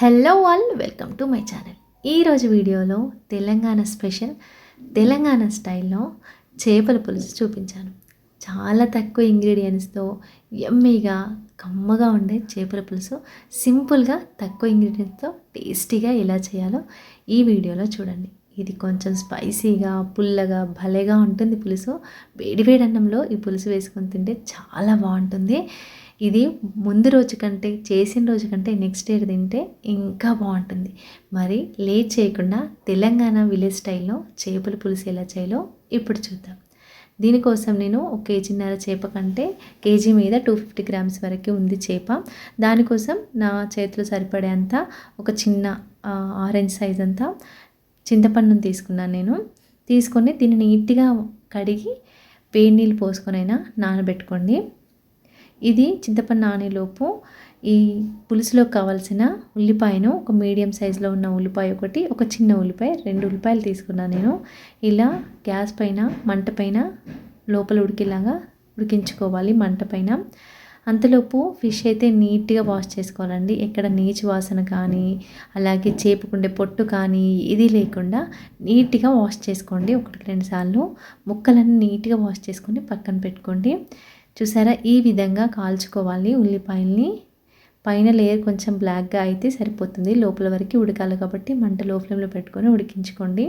Hello all welcome to my channel ఈరోజు వీడియోలో Telangana special Telangana స్టైల్లో చేపల పులుసు చూపించాను. చాలా తక్కువ ఇంగ్రీడియంట్స్తో ఎమ్మీగా కమ్మగా ఉండే చేపల పులుసు సింపుల్గా తక్కువ ఇంగ్రీడియంట్స్తో టేస్టీగా ఎలా చేయాలో ఈ వీడియోలో చూడండి. ఇది కొంచెం స్పైసీగా పుల్లగా భలేగా ఉంటుంది పులుసు. వేడివేడి అన్నంలో ఈ పులుసు వేసుకొని తింటే చాలా బాగుంటుంది. ఇది ముందు రోజు కంటే చేసిన రోజు కంటే నెక్స్ట్ డే తింటే ఇంకా బాగుంటుంది. మరి లేట్ చేయకుండా తెలంగాణ విలేజ్ స్టైల్లో చేపల పులుసు ఎలా చేయాలో ఇప్పుడు చూద్దాం. దీనికోసం నేను ఒక కేజీన్నర చేప కంటే కేజీ మీద టూ ఫిఫ్టీ గ్రామ్స్ వరకు ఉంది చేప. దానికోసం నా చేతిలో సరిపడేంత ఒక చిన్న ఆరెంజ్ సైజ్ అంతా చింతపండును తీసుకున్నాను నేను. తీసుకొని దీన్ని నీట్గా కడిగి వేడి నీళ్ళు పోసుకొనైనా నానబెట్టుకోండి. ఇది చింతపండు నానేలోపు. ఈ పులుసులో కావాల్సిన ఉల్లిపాయను ఒక మీడియం సైజులో ఉన్న ఉల్లిపాయ ఒకటి ఒక చిన్న ఉల్లిపాయ రెండు ఉల్లిపాయలు తీసుకున్నాను నేను. ఇలా గ్యాస్ పైన మంట పైన లోపల ఉడికేలాగా ఉడికించుకోవాలి మంట పైన. అంతలోపు ఫిష్ అయితే నీట్గా వాష్ చేసుకోవాలండి. ఎక్కడ నీచు వాసన కానీ అలాగే చేపుకుండే పొట్టు కానీ ఇది లేకుండా నీట్గా వాష్ చేసుకోండి. ఒకటికి రెండు సార్లు ముక్కలన్నీ నీట్గా వాష్ చేసుకొని పక్కన పెట్టుకోండి. చూసారా? ఈ విధంగా కాల్చుకోవాలి ఉల్లిపాయల్ని. పైన లేయర్ కొంచెం బ్లాక్గా అయితే సరిపోతుంది. లోపల వరకు ఉడకాలి కాబట్టి మంట లో ఫ్లేమ్లో పెట్టుకొని ఉడికించుకోండి.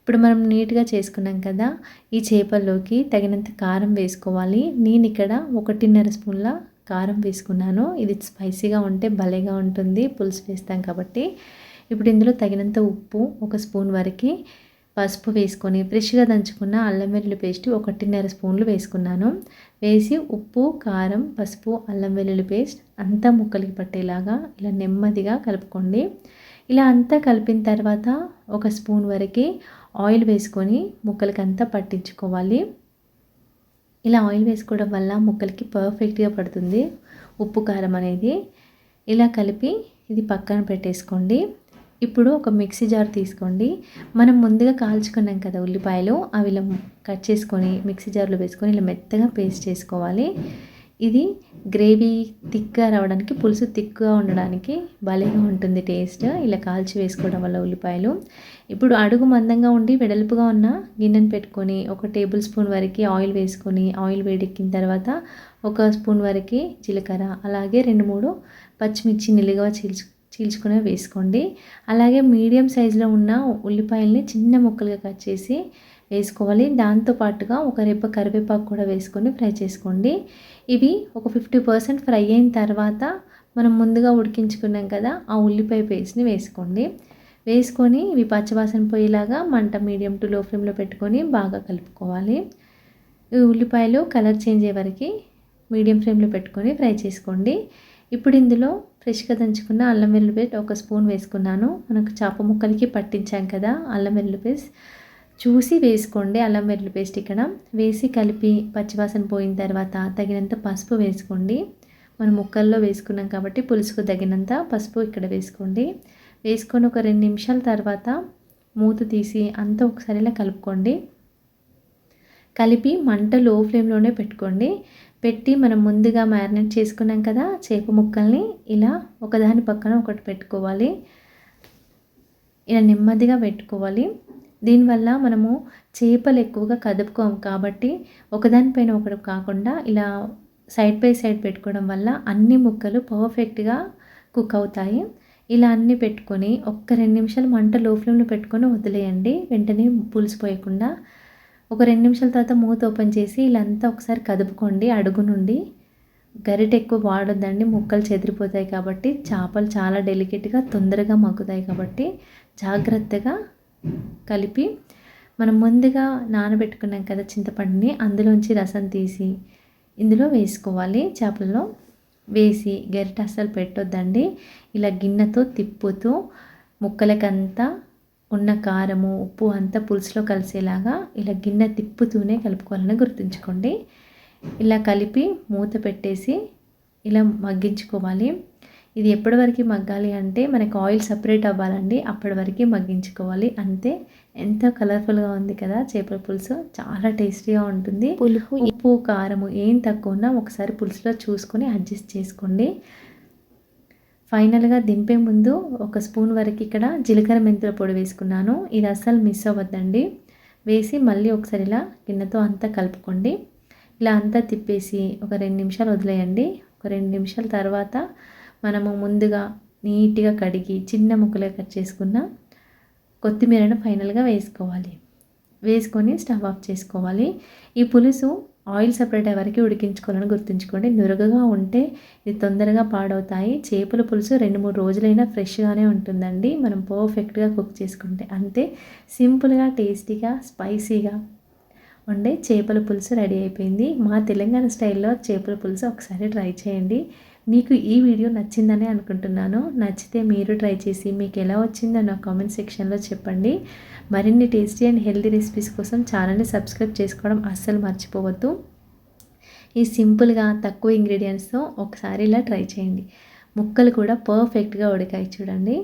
ఇప్పుడు మనం నీట్గా చేసుకున్నాం కదా ఈ చేపల్లోకి తగినంత కారం వేసుకోవాలి. నేను ఇక్కడ ఒకటిన్నర స్పూన్ల కారం వేసుకున్నాను. ఇది స్పైసీగా ఉంటే భలేగా ఉంటుంది. పులుసు వేస్తాం కాబట్టి. ఇప్పుడు ఇందులో తగినంత ఉప్పు ఒక స్పూన్ వరకు పసుపు వేసుకొని ఫ్రెష్గా దంచుకున్న అల్లం వెల్లుల్లి పేస్ట్ ఒకటిన్నర స్పూన్లు వేసుకున్నాను. వేసి ఉప్పు కారం పసుపు అల్లం వెల్లుల్లి పేస్ట్ అంతా ముక్కలకి పట్టేలాగా ఇలా నెమ్మదిగా కలుపుకోండి. ఇలా అంతా కలిపిన తర్వాత ఒక స్పూన్ వరకు ఆయిల్ వేసుకొని ముక్కలకి అంతా పట్టించుకోవాలి. ఇలా ఆయిల్ వేసుకోవడం వల్ల ముక్కలకి పర్ఫెక్ట్గా పడుతుంది. ఉప్పు కారం అనేది. ఇలా కలిపి ఇది పక్కన పెట్టేసుకోండి. ఇప్పుడు ఒక మిక్సీ జార్ తీసుకోండి. మనం ముందుగా కాల్చుకున్నాం కదా ఉల్లిపాయలు అవి ఇలా కట్ చేసుకొని మిక్సీ జార్లో వేసుకొని ఇలా మెత్తగా పేస్ట్ చేసుకోవాలి. ఇది గ్రేవీ థిక్గా రావడానికి పులుసు థిక్గా ఉండడానికి భలేగా ఉంటుంది టేస్ట్. ఇలా కాల్చి వేసుకోవడం వల్ల ఉల్లిపాయలు. ఇప్పుడు అడుగు మందంగా ఉండి వెడల్పుగా ఉన్న గిన్నెను పెట్టుకొని ఒక టేబుల్ స్పూన్ వరకు ఆయిల్ వేసుకొని ఆయిల్ వేడెక్కిన తర్వాత ఒక స్పూన్ వరకు జీలకర్ర అలాగే రెండు మూడు పచ్చిమిర్చి నిలుగా చీల్చు చీల్చుకునే వేసుకోండి. అలాగే మీడియం సైజులో ఉన్న ఉల్లిపాయల్ని చిన్న ముక్కలుగా కట్ చేసి వేసుకోవాలి. దాంతోపాటుగా ఒక రెప్ప కరివేపాకు కూడా వేసుకొని ఫ్రై చేసుకోండి. ఇవి ఒక ఫిఫ్టీ పర్సెంట్ ఫ్రై అయిన తర్వాత మనం ముందుగా ఉడికించుకున్నాం కదా ఆ ఉల్లిపాయ పేస్ట్ని వేసుకోండి. వేసుకొని ఇవి పచ్చవాసన పోయేలాగా మంట మీడియం టు లో ఫ్లేమ్లో పెట్టుకొని బాగా కలుపుకోవాలి. ఈ ఉల్లిపాయలు కలర్ చేంజ్ అయ్యే వరకు మీడియం ఫ్లేమ్లో పెట్టుకొని ఫ్రై చేసుకోండి. ఇప్పుడు ఇందులో ఫ్రెష్గా దంచుకున్న అల్లం వెల్లుల్లి పేస్ట్ ఒక స్పూన్ వేసుకున్నాను. మనకు చేప ముక్కలకి పట్టించాం కదా అల్లం వెల్లుల్లి పేస్ట్. చూసి వేసుకోండి అల్లం వెల్లుల్లి పేస్ట్ ఇక్కడ. వేసి కలిపి పచ్చివాసన పోయిన తర్వాత తగినంత పసుపు వేసుకోండి. మనం ముక్కల్లో వేసుకున్నాం కాబట్టి పులుసుకు తగినంత పసుపు ఇక్కడ వేసుకోండి. వేసుకొని ఒక రెండు నిమిషాల తర్వాత మూత తీసి అంతా ఒకసారి ఇలా కలుపుకోండి. కలిపి మంట లో ఫ్లేమ్లోనే పెట్టుకోండి. పెట్టి మనం ముందుగా మ్యారినేట్ చేసుకున్నాం కదా చేప ముక్కల్ని ఇలా ఒకదాని పక్కన ఒకటి పెట్టుకోవాలి. ఇలా నెమ్మదిగా పెట్టుకోవాలి. దీనివల్ల మనము చేపలు ఎక్కువగా కదుపుకోము కాబట్టి ఒకదానిపైన ఒకటి కాకుండా ఇలా సైడ్ బై సైడ్ పెట్టుకోవడం వల్ల అన్ని ముక్కలు పర్ఫెక్ట్గా కుక్ అవుతాయి. ఇలా అన్నీ పెట్టుకొని ఒక్క రెండు నిమిషాలు మంట లో ఫ్లేమ్లో పెట్టుకొని వదిలేయండి. వెంటనే పులిసిపోయకుండా ఒక రెండు నిమిషాల తర్వాత మూత ఓపెన్ చేసి ఇలా అంతా ఒకసారి కదుపుకోండి అడుగు నుండి. గరిట ఎక్కువ వాడొద్దండి ముక్కలు చెదిరిపోతాయి కాబట్టి చేపలు చాలా డెలికేట్గా తొందరగా మగ్గుతాయి కాబట్టి జాగ్రత్తగా కలిపి మనం ముందుగా నానబెట్టుకున్నాం కదా చింతపండుని అందులోంచి రసం తీసి ఇందులో వేసుకోవాలి. చేపలలో వేసి గరిట అస్సలు పెట్టొద్దండి. ఇలా గిన్నెతో తిప్పుతూ ముక్కలకంతా ఉన్న కారము ఉప్పు అంతా పులుసులో కలిసేలాగా ఇలా గిన్నె తిప్పుతూనే కలుపుకోవాలని గుర్తుంచుకోండి. ఇలా కలిపి మూత పెట్టేసి ఇలా మగ్గించుకోవాలి. ఇది ఎప్పటి వరకు మగ్గాలి అంటే మనకు ఆయిల్ సపరేట్ అవ్వాలండి. అప్పటి వరకు మగ్గించుకోవాలి. అంతే. ఎంతో కలర్ఫుల్గా ఉంది కదా చేపల పులుసు. చాలా టేస్టీగా ఉంటుంది. పులుపు ఉప్పు కారము ఏం తక్కువ ఉన్నా ఒకసారి పులుసులో చూసుకొని అడ్జస్ట్ చేసుకోండి. ఫైనల్గా దింపే ముందు ఒక స్పూన్ వరకు ఇక్కడ జీలకర్ర మెంతుల పొడి వేసుకున్నాను. ఇది అస్సలు మిస్ అవ్వద్దండి. వేసి మళ్ళీ ఒకసారి ఇలా గిన్నెతో అంతా కలుపుకోండి. ఇలా అంతా తిప్పేసి ఒక రెండు నిమిషాలు వదిలేయండి. ఒక రెండు నిమిషాల తర్వాత మనము ముందుగా నీట్గా కడిగి చిన్న ముక్కలుగా కట్ చేసుకున్న కొత్తిమీరను ఫైనల్గా వేసుకోవాలి. వేసుకొని స్టవ్ ఆఫ్ చేసుకోవాలి. ఈ పులుసు ఆయిల్ సపరేట్ అయ్యే వరకు ఉడికించుకోవాలని గుర్తుంచుకోండి. నురగగా ఉంటే ఇది తొందరగా పాడవుతాయి. చేపల పులుసు రెండు మూడు రోజులైనా ఫ్రెష్గానే ఉంటుందండి. మనం పర్ఫెక్ట్గా కుక్ చేసుకుంటే అంతే. సింపుల్గా టేస్టీగా స్పైసీగా ఉండే చేపల పులుసు రెడీ అయిపోయింది. మా తెలంగాణ స్టైల్లో చేపల పులుసు ఒకసారి ట్రై చేయండి. మీకు ఈ వీడియో నచ్చిందని అనుకుంటున్నాను. నచ్చితే మీరు ట్రై చేసి మీకు ఎలా వచ్చిందో నా కామెంట్ సెక్షన్లో చెప్పండి. మరిన్ని టేస్టీ అండ్ హెల్తీ రెసిపీస్ కోసం ఛానల్ని సబ్స్క్రైబ్ చేసుకోవడం అస్సలు మర్చిపోవద్దు. ఈ సింపుల్గా తక్కువ ఇంగ్రీడియంట్స్తో ఒకసారి ఇలా ట్రై చేయండి. ముక్కలు కూడా పర్ఫెక్ట్గా ఉడికాయి చూడండి.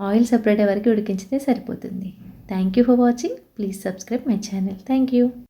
ఆయిల్ సపరేట్ వరకు ఉడికించితే సరిపోతుంది. Thank you for watching. Please subscribe my channel. Thank you.